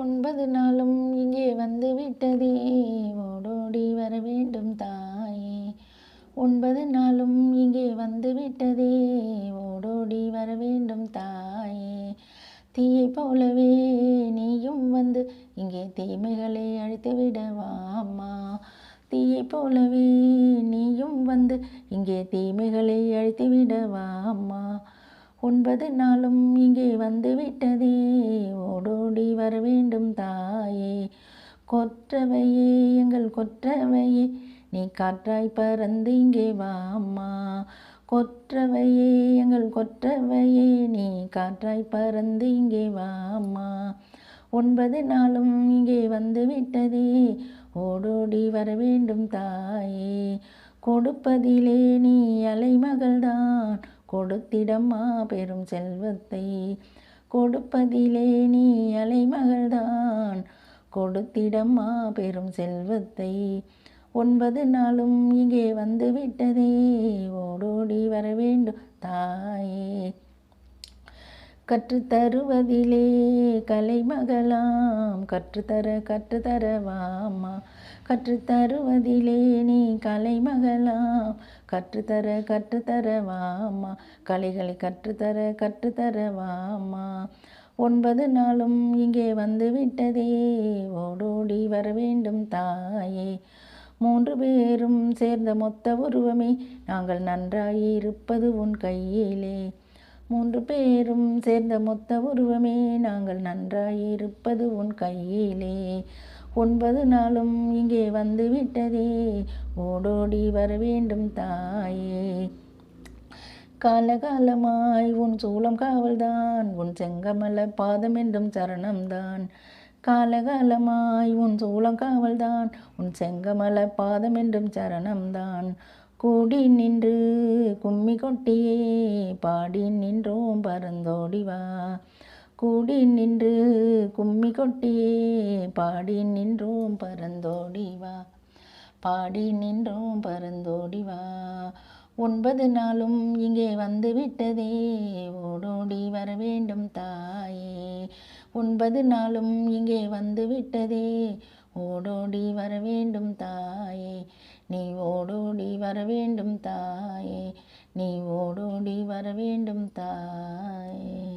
ஒன்பது நாளும் இங்கே வந்து விட்டதே. ஓடோடி வர வேண்டும் தாயே. ஒன்பது நாளும் இங்கே வந்து விட்டதே. ஓடோடி வர வேண்டும் தாயே. தீயை போலவே நீயும் வந்து இங்கே தீமைகளை அழித்து விடவாமா? தீயை போலவே நீயும் வந்து இங்கே தீமைகளை அழித்து விடவாமா? ஒன்பது நாளும் இங்கே வந்து விட்டதே. ஓடோடி வர வேண்டும் தாயே. கொற்றவையே எங்கள் கொற்றவையே நீ காற்றாய் பறந்து இங்கே வாம்மா கொற்றவையே எங்கள் கொற்றவையே நீ காற்றாய் பறந்து இங்கே வாம்மா ஒன்பது நாளும் இங்கே வந்து விட்டதே. ஓடோடி வர வேண்டும் தாயே. கொடுப்பதிலே நீ அலைமகள்தான். கொடுத்திடம்மா பெரும் செல்வத்தை. கொடுப்பதிலே நீ அலைமகள்தான் கொடுத்திடம்மா பெரும் செல்வத்தை. ஒன்பது நாளும் இங்கே வந்து விட்டதே ஓடோடி வர வேண்டும் தாயே. கற்றுத்தருவதிலே கலைமகளாம். கற்றுத்தர கற்றுத்தரவாமா. கற்றுத்தருவதிலே நீ கலைமகளாம். கற்றுத்தர கற்றுத்தர வாமா கலைகளை கற்றுத்தர கற்றுத்தர வாமா ஒன்பது நாளும் இங்கே வந்து விட்டதே. ஓடோடி வர வேண்டும் தாயே. மூன்று பேரும் சேர்ந்த மொத்த உருவமே நாங்கள் நன்றாயிருப்பது உன் கையிலே. மூன்று பேரும் சேர்ந்த மொத்த உருவமே நாங்கள் நன்றாயிருப்பது உன் கையிலே. ஒன்பது நாளும் இங்கே வந்து விட்டதே. ஓடோடி வர வேண்டும் தாயே. காலகாலமாய் உன் சூளம் காவல்தான் உன் செங்கமல பாதம் என்றும் சரணம்தான். காலகாலமாய் உன் சூளம் காவல்தான் உன் செங்கமல பாதம் என்றும் சரணம்தான். கூடி நின்று கும்மி கொட்டியே பாடி நின்றோம் பறந்தோடிவா கூடி நின்று கும்மி கொட்டியே பாடி நின்றோம் பரந்தோடி வா. பாடி நின்றோம் பரந்தோடி வா. ஒன்பது நாளும் இங்கே வந்து விட்டதே ஓடோடி வர வேண்டும் தாயே. ஒன்பது நாளும் இங்கே வந்து விட்டதே ஓடோடி வர வேண்டும் தாயே. நீ ஓடோடி வர வேண்டும் தாயே. நீ ஓடோடி வர வேண்டும் தாயே.